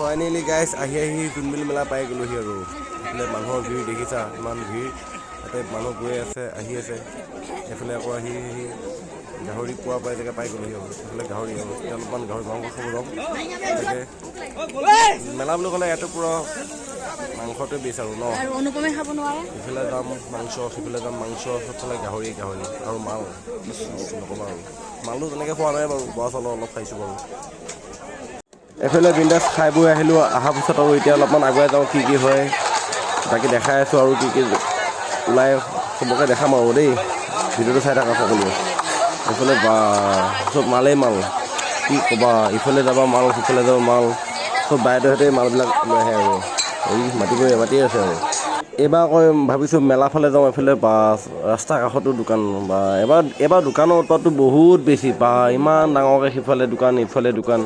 Finally গাইছ আহি আহি জোনবিল মেলা পাই গ'লোহি আৰু। এইফালে মানুহৰ ভিৰ দেখিছা? ইমান ভিৰ। তাতে মানুহ গৈ আছে আহি আছে। এইফালে আকৌ আহি আহি গাহৰি পোৱা পাই জেগা পাই গ'লোহি আৰু। এইফালে গাহৰি আৰু। এতিয়া অলপমান গাহৰি মাংস খাব যাম তাকে মেলা বুলি ক'লে ইয়াতে পূৰা মাংসটোৱে বেছ আৰু ন? আৰু অনুপমে খাব নোৱাৰে? ইফালে যাম মাংস সিফালে যাম মাংস চবফালে গাহৰি গাহৰি। আৰু মাল। নক'বা আৰু। মালটো তেনেকৈ খোৱা নাই বাৰু বৰা চাউলৰ অলপ খাইছোঁ বাৰু। এফালে বিন্দাছ খাই বৈ আহিলোঁ অহাৰ পিছত আৰু এতিয়া অলপমান আগুৱাই যাওঁ কি কি হয়। বাকী দেখাই আছোঁ আৰু কি কি ওলাই চবকে দেখাম আৰু দেই। ভিডিঅ'টো চাই থাকা সকলোৱে। এইফালে বা চব মালেই মাল। কি ক'বা ইফালে যাবা মাল সিফালে যাবা মাল। চব বাইদেউহঁতে মালবিলাক লৈ আহে আৰু। এই মাতিবই মাতিয়ে আছে আৰু। এইবাৰ আকৌ ভাবিছোঁ মেলা ফালে যাওঁ এইফালে বা ৰাস্তাৰ কাষতো দোকান বা এবাৰ এবাৰ দোকানৰ উৎপাতটো বহুত বেছি। বা ইমান ডাঙৰকৈ সিফালে দোকান ইফালে দোকান।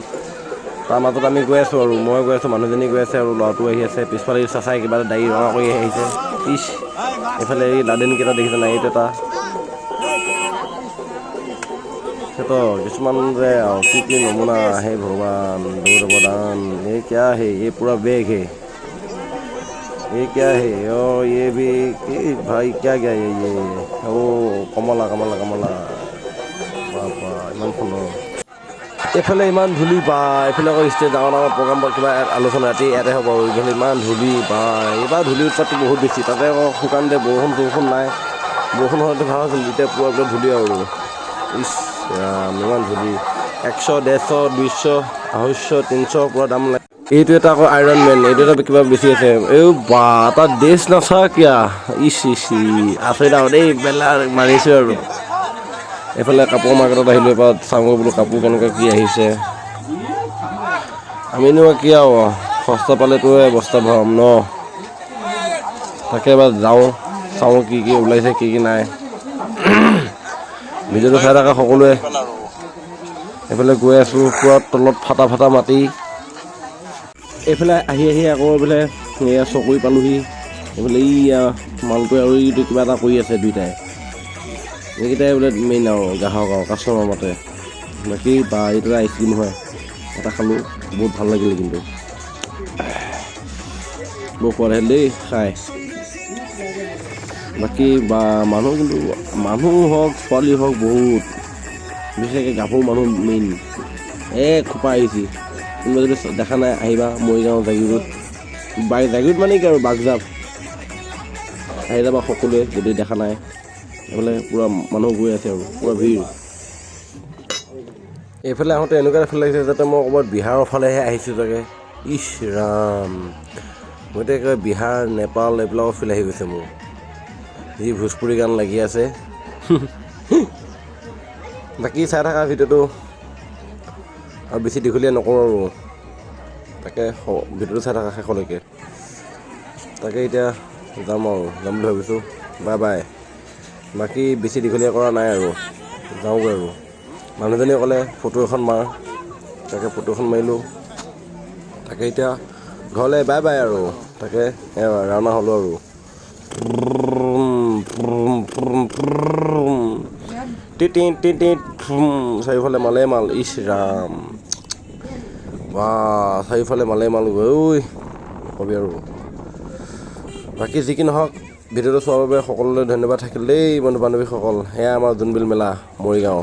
তাৰ মাজত আমি গৈ আছোঁ আৰু মই গৈ আছোঁ মানুহজনী গৈ আছে আৰু ল'ৰাটো আহি আছে পিছফালে এই চাচাই কিবা এটা দাড়ি ৰঙা কৰি আহিছে ইছ এইফালে এই লাডেনকেইটা দেখিছে নাই এইটো এটা সিহঁতৰ কিছুমান যে আৰু কি কি নমুনা হে ভগৱান দৌৰ বদান এই কিয়া হে এই পূৰা বেগ হে ये क्या है ओ ये भी ये भाई क्या क्या ये ये ओ কমলা কমলা কমলা বাপা ইমান সুন্দৰ এইফালে ইমান ধূলি বা এইফালে আকৌ ষ্টেজ ডাঙৰ ডাঙৰ প্ৰগ্ৰাম বা কিবা আলোচনা ৰাতি ইয়াতে হ'ব এইফালে ইমান ধূলি বা এইবাৰ ধূলি উৎপাতটো বহুত বেছি, তাতে আকৌ শুকান দে, বৰষুণ চৰষুণ নাই। বৰষুণ হ'লেতো ভালো আছিল এতিয়া পুৰা পুৰা ধূলি আৰু। ইছ ইমান ধূলি। একশ, ডেৰশ, দুইশ, আঢ়ৈশ তিনিশ পুৰা দাম লাগে। এইটো এটা আকৌ আইৰণ মেন এইটো এটা কিবা বেছি আছে। এই বা, তাত ড্ৰেছ নাচা কিয়া? ইচ ইচ আচৰিত আৰু দেই বেলা মাৰিছোঁ আৰু। এইফালে কাপোৰ মাৰ্কেটত আহিলোঁ এবাৰ চাওঁ বোলো কাপোৰ কেনেকুৱা কি আহিছে। আমিনো কি আৰু সস্তা পালেতো এই বস্তা ভৰাম ন। তাকে এবাৰ যাওঁ চাওঁ কি কি ওলাইছে কি কি নাই। ভিডিঅ'টো চাই থকা সকলোৱে। এইফালে গৈ আছোঁ পূৰা তলত ফাটা ফাটা মাটি। এইফালে আহি আহি আকৌ এইফালে এয়া চকুৰি পালোহি। এইফালে ইয়া মালটোৱে আৰু ইটো কিবা এটা কৰি আছে দুইটাই। এইকেইটাই বোলে মেইন আৰু গ্ৰাহক আৰু কাষ্টমাৰ মতে। বাকী বা এইটো আইচক্ৰীম হয় এটা খালোঁ বহুত ভাল লাগিলে কিন্তু। সোৱাদ আহিল দেই খাই। বাকী বা মানুহ কিন্তু মানুহ হওক ছোৱালী হওক বহুত। বিশেষকৈ গাভৰু মানুহ মেইন এক খোপা আহিছে। কোনোবা যদি দেখা নাই আহিবা মৰিগাঁও জাগিৰোড। বাই জাগিৰোড মানে কি আৰু বাগজাপ আহি যাবা সকলোৱে যদি দেখা নাই। এইফালে পূৰা মানুহ গৈ আছে আৰু পূৰা ভিৰ। এইফালে আহোঁতে এনেকুৱা এফালে লাগিছে যাতে মই ক'ৰবাত বিহাৰৰ ফালেহে আহিছোঁ চাগে। ইছ ৰাম। মই এতিয়া একেবাৰে বিহাৰ নেপাল এইবিলাকৰ ফিল আহি গৈছে মোৰ। যি ভোজপুৰী গান লাগি আছে। বাকী চাই থাকা ভিডিঅ'টো। আৰু বেছি দীঘলীয়া নকৰোঁ আৰু। তাকে ভিডিঅ'টো চাই থাকা শেষলৈকে। তাকে এতিয়া যাম আৰু যাম বুলি ভাবিছোঁ। বাই বাই বাকী বেছি দীঘলীয়া কৰা নাই আৰু। যাওঁগৈ আৰু। মানুহজনীয়ে ক'লে ফটো এখন মাৰ। তাকে ফটো এখন মাৰিলোঁ। তাকে এতিয়া ঘৰলৈ বাই বাই আৰু। তাকে ৰাওনা হ'লোঁ আৰু। চাৰিওফালে মালে মাল ইছ ৰাম। বা চাৰিওফালে মালে মাল গৈ। ঐ নকবি আৰু। বাকী যি কি নহওক ভিডিঅ'টো চোৱাৰ বাবে সকলোলৈ ধন্যবাদ থাকিল দেই বন্ধু বান্ধৱীসকল সেয়া আমাৰ জোনবিল মেলা মৰিগাঁও।